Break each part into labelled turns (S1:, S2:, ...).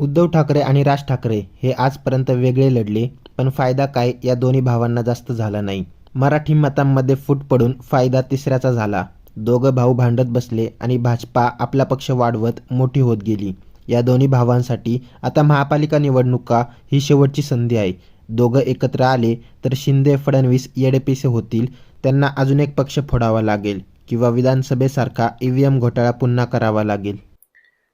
S1: उद्धव ठाकरे आणि राज ठाकरे हे आजपर्यंत वेगळे लढले पण फायदा काय या दोन्ही भावांना जास्त झाला नाही. मराठी मतांमध्ये फूट पडून फायदा तिसऱ्याचा झाला. दोघं भाऊ भांडत बसले आणि भाजपा आपला पक्ष वाढवत मोठी होत गेली. या दोन्ही भावांसाठी आता महापालिका निवडणुका ही शेवटची संधी आहे. दोघं एकत्र आले तर शिंदे फडणवीस येडेपिसे होतील. त्यांना अजून एक पक्ष फोडावा लागेल किंवा विधानसभेसारखा ईव्हीएम घोटाळा पुन्हा करावा लागेल.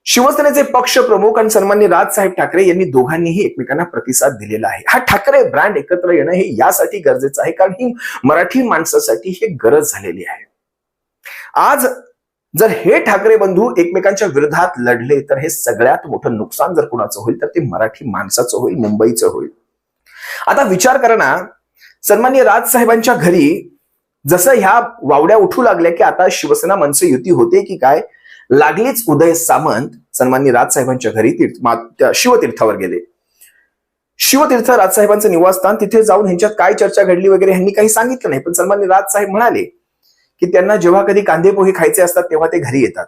S2: शिवसेनेचे पक्ष प्रमुख आणि सन्मान्य राजसाहेब ठाकरे यांनी दोघांनीही एकमेकांना प्रतिसाद दिलेला आहे. हा ठाकरे ब्रँड एकत्र येणं हे यासाठी गरजेचं आहे कारण ही मराठी माणसासाठी हे गरज झालेली आहे. आज जर हे ठाकरे बंधू एकमेकांच्या विरोधात लढले तर हे सगळ्यात मोठं नुकसान जर कुणाचं होईल तर ते मराठी माणसाचं होईल मुंबईचं होईल. आता विचार करा ना सन्मान्य राजसाहेबांच्या घरी जसं ह्या वावड्या उठू लागल्या की आता शिवसेना मनसे युती होते की काय? लागलीच उदय सामंत सन्मान्य राजसाहेबांच्या घरी तीर्थ शिवतीर्थावर गेले. शिवतीर्थ राजसाहेबांचं निवासस्थान तिथे जाऊन ह्यांच्यात काय चर्चा घडली वगैरे ह्यांनी काही सांगितलं नाही. पण सन्मान्य राजसाहेब म्हणाले की त्यांना जेव्हा कधी कांदे पोहे खायचे असतात तेव्हा ते घरी येतात.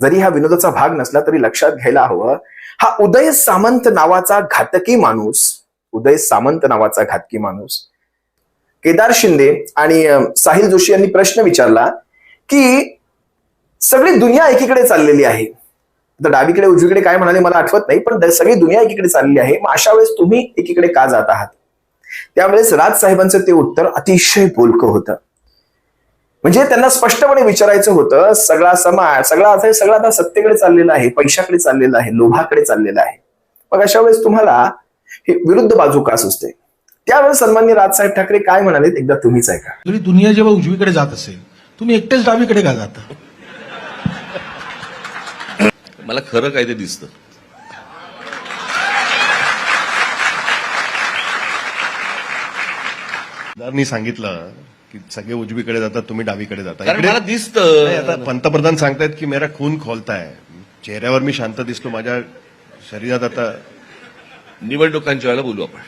S2: जरी हा विनोदाचा भाग नसला तरी लक्षात घ्यायला हवं. हा उदय सामंत नावाचा घातकी माणूस उदय सामंत नावाचा घातकी माणूस केदार शिंदे आणि साहिल जोशी यांनी प्रश्न विचारला की सगळी दुनिया एकीकडे चाललेली आहे. तर डावीकडे उजवीकडे काय म्हणाले मला आठवत नाही पण सगळी दुनिया एकीकडे चाललेली आहे. मग अशा वेळेस तुम्ही एकीकडे का जात आहात? त्यावेळेस राजसाहेबांचं ते उत्तर अतिशय बोलकं होतं. म्हणजे त्यांना स्पष्टपणे विचारायचं होतं सगळा समाज सगळा आता सगळा आता सत्तेकडे चाललेला आहे पैशाकडे चाललेला आहे लोभाकडे चाललेला आहे. मग अशा वेळेस तुम्हाला हे विरुद्ध बाजू का सुचते? त्यावेळेस सन्मान्य राजसाहेब ठाकरे काय म्हणाले एकदा तुम्हीच ऐका.
S3: दुनिया जेव्हा उजवीकडे जात असेल तुम्ही एकटेच डावीकडे का जाता?
S4: मला खरं काय ते दिसतं.
S5: सरदारनी सांगितलं की सगळे उजवीकडे जातात तुम्ही डावीकडे जाता.
S4: कारण
S5: इकडे-
S4: मला
S5: नाही,
S4: दिसतं
S5: आता पंतप्रधान सांगतायत की मेरा खून खोलताय. चेहऱ्यावर मी शांत दिसतो माझ्या शरीरात आता
S4: निवडणुकांच्या वेळेला बोलू आपण.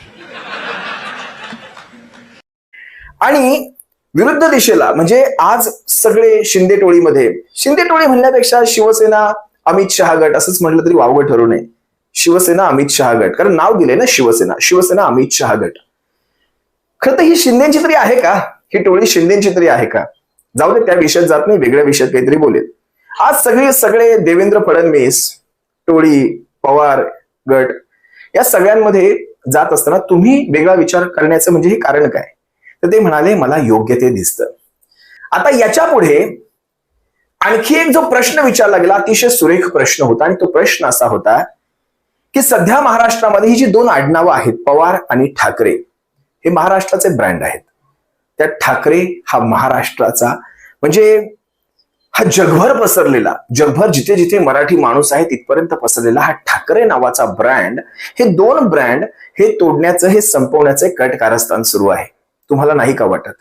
S2: आणि विरुद्ध दिशेला म्हणजे आज सगळे शिंदे टोळीमध्ये. शिंदे टोळी म्हणण्यापेक्षा शिवसेना अमित शहा गट असंच म्हटलं तरी वावगं ठरू नये. शिवसेना अमित शहा गट. कारण नाव दिले ना शिवसेना. शिवसेना अमित शहा गट. खरं तर ही शिंदेची तरी आहे का? ही टोळी शिंदेची तरी आहे का? जाऊ दे त्या विषयात जात नाही वेगळ्या विषयात काहीतरी बोलेल. आज सगळे सगळे देवेंद्र फडणवीस टोळी पवार गट या सगळ्यांमध्ये जात असताना तुम्ही वेगळा विचार करण्याचं म्हणजे हे कारण काय? तर ते म्हणाले मला योग्य ते दिसतं. आता याच्यापुढे आणखी एक जो प्रश्न विचारला गेला अतिशय सुरेख प्रश्न होता आणि तो प्रश्न असा होता की सध्या महाराष्ट्रामध्ये ही जी दोन आडनावं आहेत पवार आणि ठाकरे हे महाराष्ट्राचे ब्रँड आहेत. त्या ठाकरे हा महाराष्ट्राचा म्हणजे हा जगभर पसरलेला जगभर जिथे जिथे मराठी माणूस आहे तिथपर्यंत पसरलेला हा ठाकरे नावाचा ब्रँड हे दोन ब्रँड हे तोडण्याचं हे संपवण्याचं कट कारस्थान सुरू आहे. तुम्हाला नाही का वाटत?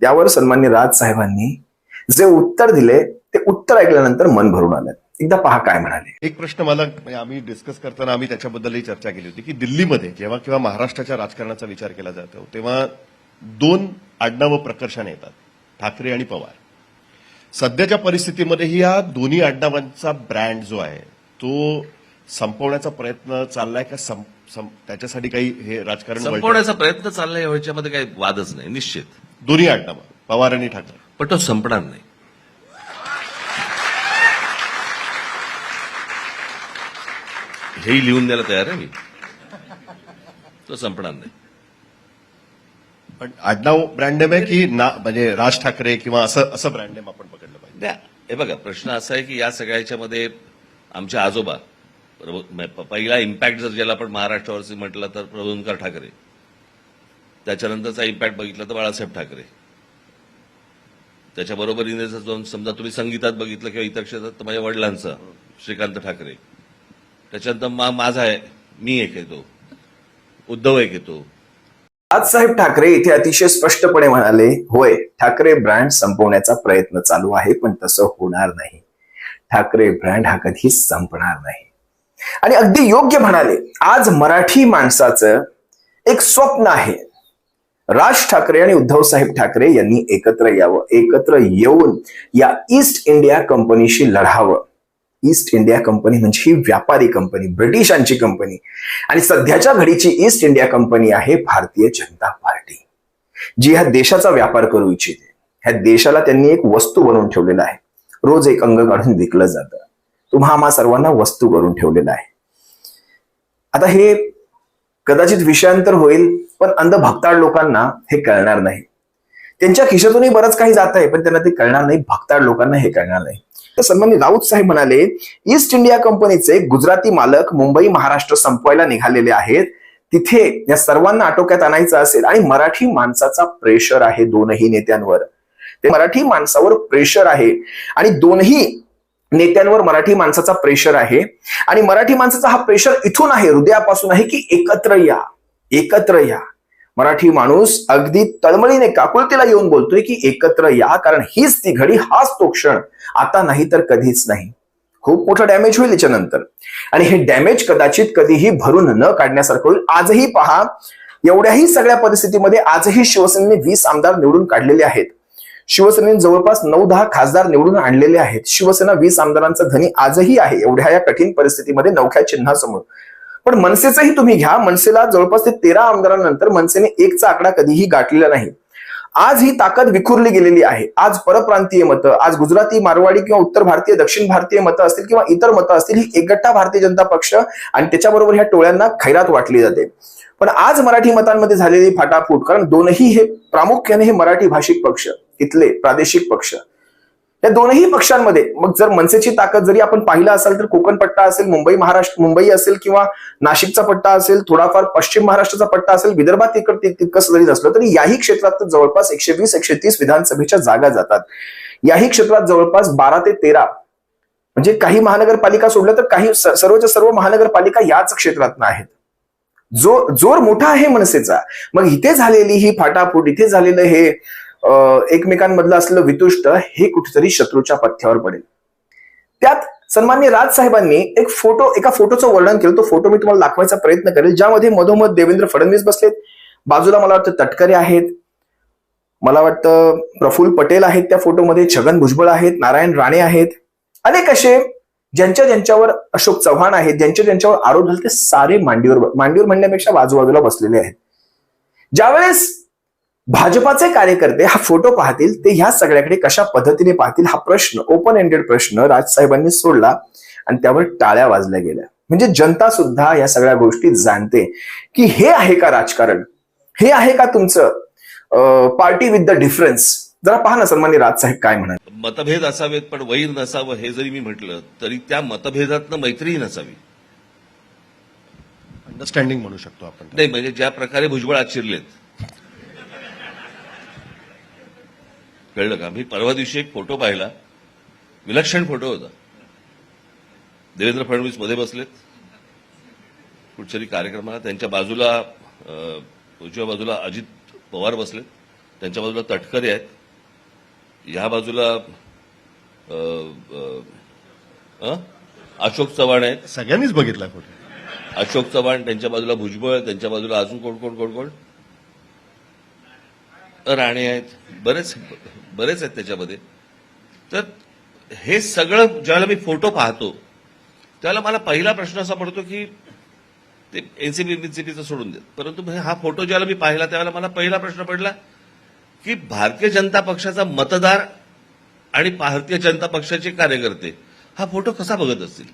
S2: त्यावर सन्मान्य राज साहेबांनी जे उत्तर दिले ते उत्तर ऐकल्यानंतर मन भरून आलं. एकदा पहा काय म्हणाले.
S5: एक प्रश्न मला म्हणजे आम्ही डिस्कस करताना आम्ही त्याच्याबद्दलही चर्चा केली होती की दिल्लीमध्ये जेव्हा किंवा महाराष्ट्राच्या राजकारणाचा विचार केला जातो तेव्हा दोन आडनावं प्रकर्षाने येतात ठाकरे आणि पवार. सध्याच्या परिस्थितीमध्येही या दोन्ही आडनावांचा ब्रँड जो आहे तो संपवण्याचा प्रयत्न चाललाय का? त्याच्यासाठी काही हे राजकारण?
S4: संपवण्याचा प्रयत्न चाललाय ह्याच्यामध्ये काही वादच नाही निश्चित.
S5: दोन्ही आडनावं पवार आणि ठाकरे.
S4: पण तो संपणार नाही. हेही लिहून द्यायला तयार आहे मी. तो संपणार नाही.
S5: पण आडनाव ब्रँड नेम आहे की ना म्हणजे राज ठाकरे किंवा असं असं ब्रँड नेम आपण पकडलं पाहिजे?
S4: द्या. हे बघा प्रश्न असा आहे की या सगळ्याच्यामध्ये आमचे आजोबा प्रभू- म- प- पहिला इम्पॅक्ट जर ज्याला आपण महाराष्ट्रावरती म्हटलं तर प्रभूंकर ठाकरे. त्याच्यानंतरचा इम्पॅक्ट बघितला तर बाळासाहेब ठाकरे. त्याच्या बरोबरीने जर जाऊन समजा तुम्ही संगीतात बघितलं किंवा इतर क्षेत्रात तर माझ्या वडिलांचं श्रीकांत ठाकरे. त्याच्यानंतर मा- माझा आहे मी एक येतो. उद्धव एक येतो.
S2: आज साहेब ठाकरे इथे अतिशय स्पष्टपणे म्हणाले होय ठाकरे ब्रँड संपवण्याचा प्रयत्न चालू आहे पण तसं होणार नाही. ठाकरे ब्रँड हा कधी संपणार नाही. आणि अगदी योग्य म्हणाले आज मराठी माणसाचं एक स्वप्न आहे. राज ठाकरे आणि उद्धव साहेब ठाकरे यांनी एकत्र यावं एकत्र येऊन या ईस्ट इंडिया कंपनीशी लढावं. ईस्ट इंडिया कंपनी म्हणजे ही व्यापारी कंपनी ब्रिटिशांची कंपनी आणि सध्याच्या घडीची ईस्ट इंडिया कंपनी आहे भारतीय जनता पार्टी. जी ह्या देशाचा व्यापार करू इच्छिते. ह्या देशाला त्यांनी एक वस्तू बनवून ठेवलेला आहे. रोज एक अंग काढून विकलं जातं. तुम्हा आम्हा सर्वांना वस्तू करून ठेवलेला आहे. आता हे कदाचित विषयांतर होईल पण अंधभक्ताळ लोकांना हे कळणार नाही. त्यांच्या खिशातूनही बरंच काही जात आहे पण त्यांना ते कळणार नाही भक्ताळ लोकांना हे कळणार नाही. तर सन्माननीय राऊत साहेब म्हणाले ईस्ट इंडिया कंपनीचे गुजराती मालक मुंबई महाराष्ट्र संपवायला निघालेले आहेत. तिथे या सर्वांना आटोक्यात आणायचं असेल आणि मराठी माणसाचा प्रेशर आहे दोनही नेत्यांवर. ते मराठी माणसावर प्रेशर आहे आणि दोनही नेत्यांवर मराठी माणसाचा प्रेशर आहे. आणि मराठी माणसाचा हा प्रेशर इथून आहे हृदयापासून आहे की एकत्र या एकत्र या. मराठी माणूस अगदी तळमळीने काकुळतीला येऊन बोलतोय की एकत्र या कारण हीच ती घडी हाच तो क्षण. आता नाही तर कधीच नाही. खूप मोठं डॅमेज होईल याच्यानंतर. आणि हे डॅमेज कदाचित कधीही भरून न काढण्यासारखं होईल. आजही पहा एवढ्याही सगळ्या परिस्थितीमध्ये आजही शिवसेनेने वीस आमदार निवडून काढलेले आहेत. शिवसेनेने जवळपास नऊ दहा खासदार निवडून आणलेले आहेत. शिवसेना वीस आमदारांचा धनी आजही आहे एवढ्या या कठीण परिस्थितीमध्ये नवख्या चिन्हासमोर. पण मनसेचंही तुम्ही घ्या. मनसेला जवळपास ते तेरा आमदारांनंतर मनसेने एकचा आकडा कधीही गाठलेला नाही. आज ही ताकद विखुरली गेलेली आहे. आज परप्रांतीय मतं आज गुजराती मारवाडी किंवा उत्तर भारतीय दक्षिण भारतीय मतं असतील किंवा इतर मतं असतील ही एकगट्टा भारतीय जनता पक्ष आणि त्याच्याबरोबर ह्या टोळ्यांना खैरात वाटली जाते. पण आज मराठी मतांमध्ये झालेली फाटाफूट कारण दोनही हे प्रामुख्याने हे मराठी भाषिक पक्ष इथले प्रादेशिक पक्ष या दोनही पक्षांमध्ये मग जर मनसेची ताकद जरी आपण पाहिलं असेल तर कोकण पट्टा असेल मुंबई महाराष्ट्र मुंबई असेल किंवा नाशिकचा पट्टा असेल थोडाफार पश्चिम महाराष्ट्राचा पट्टा असेल विदर्भात तिकड तितकंच जरी नसलं तरी याही क्षेत्रात तर जवळपास एकशे वीस एकशे तीस विधानसभेच्या जागा जातात. याही क्षेत्रात जवळपास बारा ते तेरा म्हणजे काही महानगरपालिका सोडल्या तर काही सर्वच्या सर्व महानगरपालिका याच क्षेत्रात आहेत जो जोर मोठा आहे मनसेचा. मग इथे झालेली ही फाटाफूट इथे झालेलं हे एकमेकांमधलं असलेलं वितुष्ट हे कुठेतरी शत्रूच्या पथ्यावर पडेल. त्यात सन्मान्य राज साहेबांनी एक फोटो एका फोटोचं वर्णन केलं. तो फोटो मी तुम्हाला दाखवायचा प्रयत्न करेल. ज्यामध्ये मधोमध देवेंद्र फडणवीस बसलेत. बाजूला मला वाटतं तटकरे आहेत. मला वाटतं प्रफुल्ल पटेल आहेत त्या फोटोमध्ये. छगन भुजबळ आहेत. नारायण राणे आहेत. अनेक असे ज्यांच्या ज्यांच्यावर अशोक चव्हाण आहेत. ज्यांच्या ज्यांच्यावर आरोप झाले ते सारे मांडीवर मांडीवर म्हणण्यापेक्षा बाजूबाजूला बसलेले आहेत. ज्यावेळेस भाजपाचे कार्यकर्ते हा फोटो पाहतील ते ह्या सगळ्याकडे कशा पद्धतीने पाहतील हा प्रश्न ओपन एंडेड प्रश्न राजसाहेबांनी सोडला आणि त्यावर टाळ्या वाजल्या गेल्या. म्हणजे जनता सुद्धा या सगळ्या गोष्टी जाणते की हे आहे का राजकारण? हे आहे का तुमचं? पार्टी विथ द डिफरन्स जरा पहा ना सन्मान्य राजसाहेब काय म्हणाल.
S4: मतभेद असावेत पण वैर नसावं हे जरी मी म्हटलं तरी त्या मतभेदातनं मैत्रीही नसावी.
S5: अंडरस्टँडिंग म्हणू शकतो आपण.
S4: नाही म्हणजे ज्या प्रकारे भुजबळ आज कळलं का? मी परवा दिवशी एक फोटो पाहिला. विलक्षण फोटो होता. देवेंद्र फडणवीसमध्ये बसलेत. कुठच्याही कार्यक्रमाला त्यांच्या बाजूला उजव्या बाजूला अजित पवार बसलेत. त्यांच्या बाजूला तटकरे आहेत. ह्या बाजूला? अशोक चव्हाण आहेत.
S5: सगळ्यांनीच बघितला फोटो.
S4: अशोक चव्हाण त्यांच्या बाजूला भुजबळ त्यांच्या बाजूला अजून कोण कोण कोण कोण? राणे आहेत बरेच बरेच आहेत त्याच्यामध्ये. तर हे सगळं ज्यावेळेला मी फोटो पाहतो त्यावेळेला मला पहिला प्रश्न असा पडतो की ते एनसीपी बीसीपीचं सोडून देत. परंतु हा फोटो ज्याला मी पाहिला त्यावेळेला मला पहिला प्रश्न पडला की भारतीय जनता पक्षाचा मतदार आणि भारतीय जनता पक्षाचे कार्यकर्ते हा फोटो कसा बघत असतील?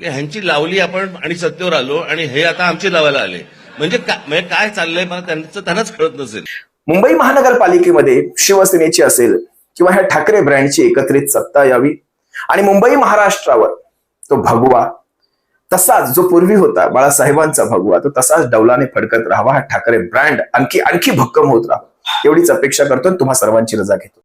S4: की ह्यांची लावली आपण आणि सत्तेवर आलो आणि हे आता आमची लावायला आले. म्हणजे का- म्हणजे काय चाललंय मला त्यांचं त्यांनाच कळत नसेल.
S2: मुंबई महानगरपालिकेमध्ये शिवसेनेची असेल किंवा ह्या ठाकरे ब्रँडची एकत्रित सत्ता यावी आणि मुंबई महाराष्ट्रावर तो भगवा तसाच जो पूर्वी होता बाळासाहेबांचा भगवा तो तसाच डौलाने फडकत राहावा हा ठाकरे ब्रँड आणखी आणखी भक्कम होत राहावा. एवढीच अपेक्षा करतो तुम्हा सर्वांची रजा घेतो.